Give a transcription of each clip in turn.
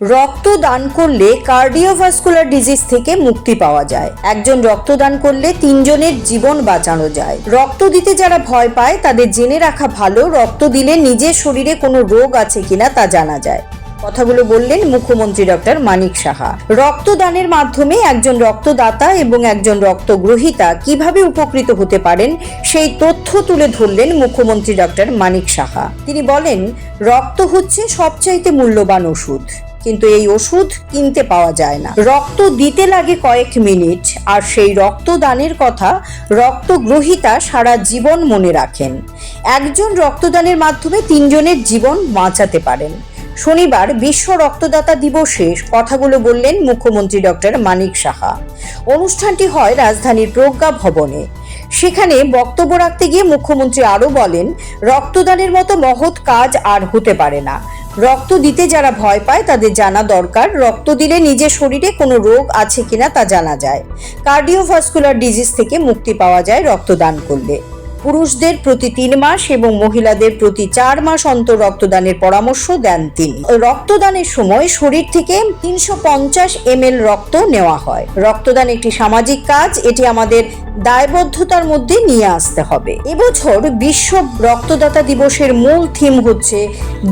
রক্ত দান করলে কার্ডিওভাস্কুলার ডিজিজ থেকে মুক্তি পাওয়া যায়। একজন রক্তদান করলে তিনজনের জীবন বাঁচানো যায়। রক্ত দিতে যারা ভয় পায়, তাদের জেনে রাখা ভালো, রক্ত দিলে নিজের শরীরে কোনো রোগ আছে কিনা তা জানা যায়। কথাগুলো বললেন মুখ্যমন্ত্রী ডক্টর মানিক সাহা। রক্তদানের মাধ্যমে একজন রক্তদাতা এবং একজন রক্তগ্রহীতা কীভাবে উপকৃত হতে পারেন, সেই তথ্য তুলে ধরলেন মুখ্যমন্ত্রী ডক্টর মানিক সাহা। তিনি বলেন, রক্ত হচ্ছে সবচাইতে মূল্যবান ওষুধ। কিন্তু এই ওষুধ কিনতে পাওয়া যায় না। রক্ত দিতে লাগে কয়েক মিনিট, আর সেই রক্তদানের কথা রক্তগ্রহীতা সারা জীবন মনে রাখেন। একজন রক্তদানের মাধ্যমে তিনজনের জীবন বাঁচাতে পারেন। শনিবার বিশ্ব রক্তদাতা দিবসে কথাগুলো বললেন মুখ্যমন্ত্রী ডক্টর মানিক সাহা। অনুষ্ঠানটি হয় রাজধানীর প্রজ্ঞা ভবনে। সেখানে বক্তব্য রাখতে গিয়ে মুখ্যমন্ত্রী আরও বলেন, রক্তদানের মতো মহৎ কাজ আর হতে পারে না। রক্ত দিতে যারা ভয় পায়, তাদের জানা দরকার। রক্ত দিলে নিজের শরীরে কোনো রোগ আছে কিনা তা জানা যায়। কার্ডিওভাস্কুলার ডিজিজ থেকে মুক্তি পাওয়া যায় রক্তদান করলে। পুরুষদের প্রতি তিন মাস এবং মহিলাদের প্রতি চার মাস অন্তর রক্তদানের পরামর্শ দেন তিনি। রক্তদানের সময় শরীর থেকে তিনশো পঞ্চাশ এম রক্ত নেওয়া হয়। রক্তদান একটি সামাজিক কাজ, এটি আমাদের দায়বদ্ধতার মধ্যে নিয়ে আসতে হবে। এবছর বিশ্ব রক্তদাতা দিবসের মূল থিম হচ্ছে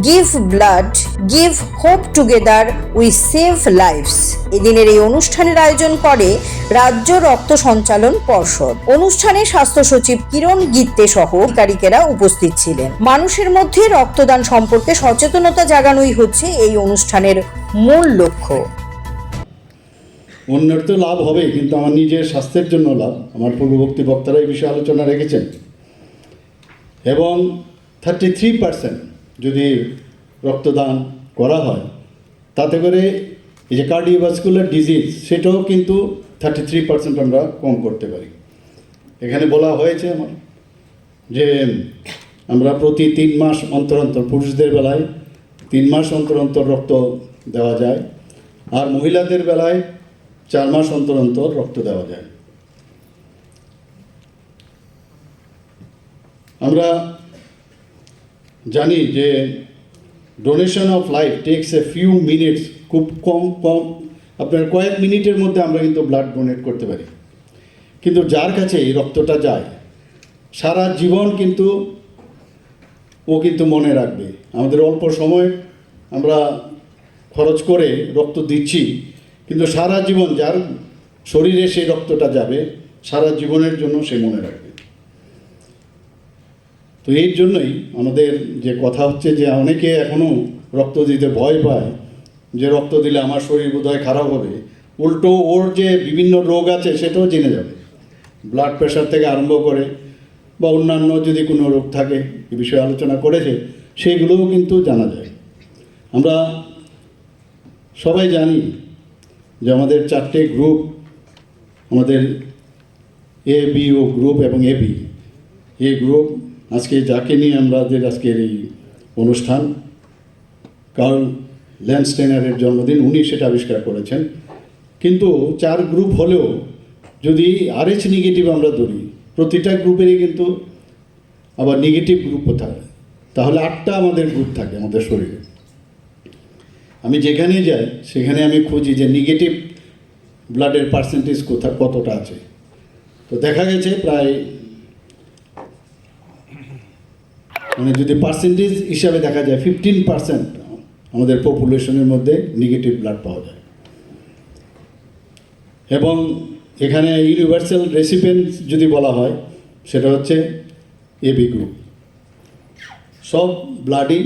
give blood, give hope together, we save lives এদিনের এই অনুষ্ঠানের আয়োজন করে রাজ্য রক্ত সঞ্চালন পর্ষদ। অনুষ্ঠানে স্বাস্থ্য সচিব কিরণ গিত্তে সহ আধিকারিকেরা উপস্থিত ছিলেন। মানুষের মধ্যে রক্তদান সম্পর্কে সচেতনতা জাগানোই হচ্ছে এই অনুষ্ঠানের মূল লক্ষ্য। অন্যের তো লাভ হবে কিন্তু আমার নিজের স্বাস্থ্যের জন্য লাভ। আমার পূর্ববর্তী বক্তারা এই বিষয়ে আলোচনা রেখেছেন। এবং থার্টি থ্রি পার্সেন্ট যদি রক্তদান করা হয়, তাতে করে এই যে কার্ডিওভাস্কুলার ডিজিজ সেটাও কিন্তু থার্টি থ্রি পার্সেন্ট আমরা কম করতে পারি। এখানে বলা হয়েছে আমার যে আমরা প্রতি তিন মাস অন্তর অন্তর, পুরুষদের বেলায় তিন মাস অন্তর অন্তর রক্ত দেওয়া যায়, আর মহিলাদের বেলায় চার মাস অন্তর অন্তর রক্ত দেওয়া যায়। আমরা জানি যে donation of life takes a few minutes খুব কম কম, আপনার কয়েক মিনিটের মধ্যে আমরা কিন্তু ব্লাড ডোনেট করতে পারি। কিন্তু যার কাছে এই রক্তটা যায়, সারা জীবন কিন্তু ও কিন্তু মনে রাখবে। আমাদের অল্প সময় আমরা খরচ করে রক্ত দিচ্ছি কিন্তু সারা জীবন যার শরীরে সেই রক্তটা যাবে, সারা জীবনের জন্য সে মনে রাখবে। তো এর জন্যই আমাদের যে কথা হচ্ছে যে অনেকে এখনও রক্ত দিতে ভয় পায়, যে রক্ত দিলে আমার শরীর বোধহয় খারাপ হবে। উল্টো ওর যে বিভিন্ন রোগ আছে সেটাও জেনে যাবে। ব্লাড প্রেশার থেকে আরম্ভ করে বা অন্যান্য যদি কোনো রোগ থাকে এ বিষয়ে আলোচনা করেছে সেইগুলোও কিন্তু জানা যায়। আমরা সবাই জানি যে আমাদের চারটে গ্রুপ আমাদের এ বি ও গ্রুপ এবং এ বি এ গ্রুপ আজকে যাকে নিয়ে আমাদের আজকের এই অনুষ্ঠান কারণ ল্যান্ডস্টেনারের জন্মদিন, উনি সেটা আবিষ্কার করেছেন। কিন্তু চার গ্রুপ হলেও যদি আরএইচ নেগেটিভ আমরা ধরি, প্রতিটা গ্রুপেরই কিন্তু আবার নেগেটিভ গ্রুপও থাকে তাহলে আটটা আমাদের গ্রুপ থাকে আমাদের শরীরে। আমি যেখানেই যাই, সেখানে আমি খুঁজি যে নেগেটিভ ব্লাডের পার্সেন্টেজ কোথা, কতটা আছে। তো দেখা গেছে প্রায় মানে যদি পার্সেন্টেজ হিসাবে দেখা যায় ফিফটিন পার্সেন্ট আমাদের পপুলেশনের মধ্যে নেগেটিভ ব্লাড পাওয়া যায়। এবং এখানে ইউনিভার্সাল রেসিপেন্ট যদি বলা হয়, সেটা হচ্ছে এবি গ্রুপ সব ব্লাডই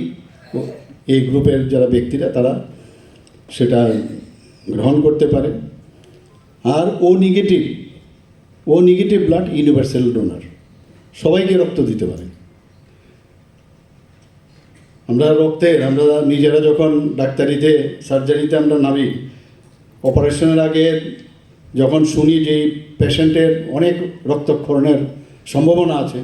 এই গ্রুপের যারা ব্যক্তিরা, তারা সেটা গ্রহণ করতে পারে। আর O negative O negative blood universal donor সবাইকে রক্ত দিতে পারে। আমরা রক্তের, আমরা নিজেরা যখন ডাক্তারিতে সার্জারিতে আমরা নামি অপারেশনের আগে যখন শুনি যে পেশেন্টের অনেক রক্তক্ষরণের সম্ভাবনা আছে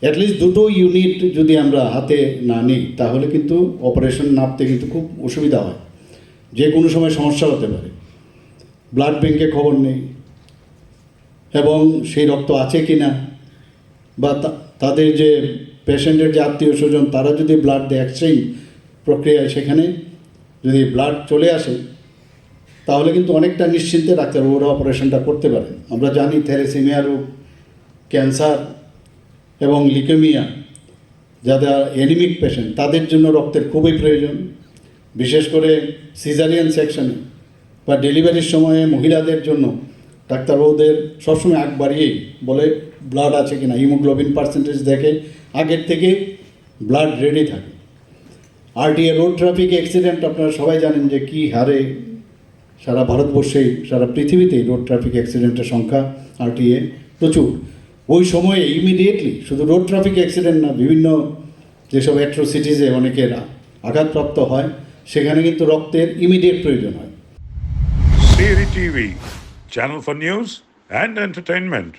অ্যাটলিস্ট দুটো ইউনিট যদি আমরা হাতে না নিই, তাহলে কিন্তু অপারেশন নাপতে কিন্তু খুব অসুবিধা হয়। যে কোনো সময় সমস্যা হতে পারে। ব্লাড ব্যাংকে খবর নেই। এবং সেই রক্ত আছে কি না বা তাদের যে পেশেন্টের যে আত্মীয় স্বজন, তারা যদি ব্লাড দেয় এক্সচেঞ্জ প্রক্রিয়ায় সেখানে যদি ব্লাড চলে আসে, তাহলে কিন্তু অনেকটা নিশ্চিন্তে ডাক্তারবাবুরা অপারেশনটা করতে পারেন। আমরা জানি থ্যালেসেমিয়া রোগ, ক্যান্সার এবং লিকেমিয়া যারা এনিমিক পেশেন্ট তাদের জন্য রক্তের খুবই প্রয়োজন। বিশেষ করে সিজারিয়ান সেকশনে বা ডেলিভারির সময়ে মহিলাদের জন্য ডাক্তারবাবুদের সবসময় আগ বাড়িয়েই বলে ব্লাড আছে কিনা হিমোগ্লোবিন পার্সেন্টেজ দেখে আগের থেকে ব্লাড রেডি থাকে। আরটিএ রোড ট্রাফিক অ্যাক্সিডেন্ট আপনারা সবাই জানেন যে কী হারে সারা ভারতবর্ষেই, সারা পৃথিবীতেই রোড ট্রাফিক অ্যাক্সিডেন্টের সংখ্যা আরটিএ প্রচুর। ওই সময়ে ইমিডিয়েটলি শুধু রোড ট্রাফিক অ্যাক্সিডেন্ট না, বিভিন্ন যেসব অ্যাট্রোসিটিসে অনেকেরা আঘাতপ্রাপ্ত হয়, সেখানে কিন্তু রক্তের ইমিডিয়েট প্রয়োজন হয় TV channel for news and entertainment.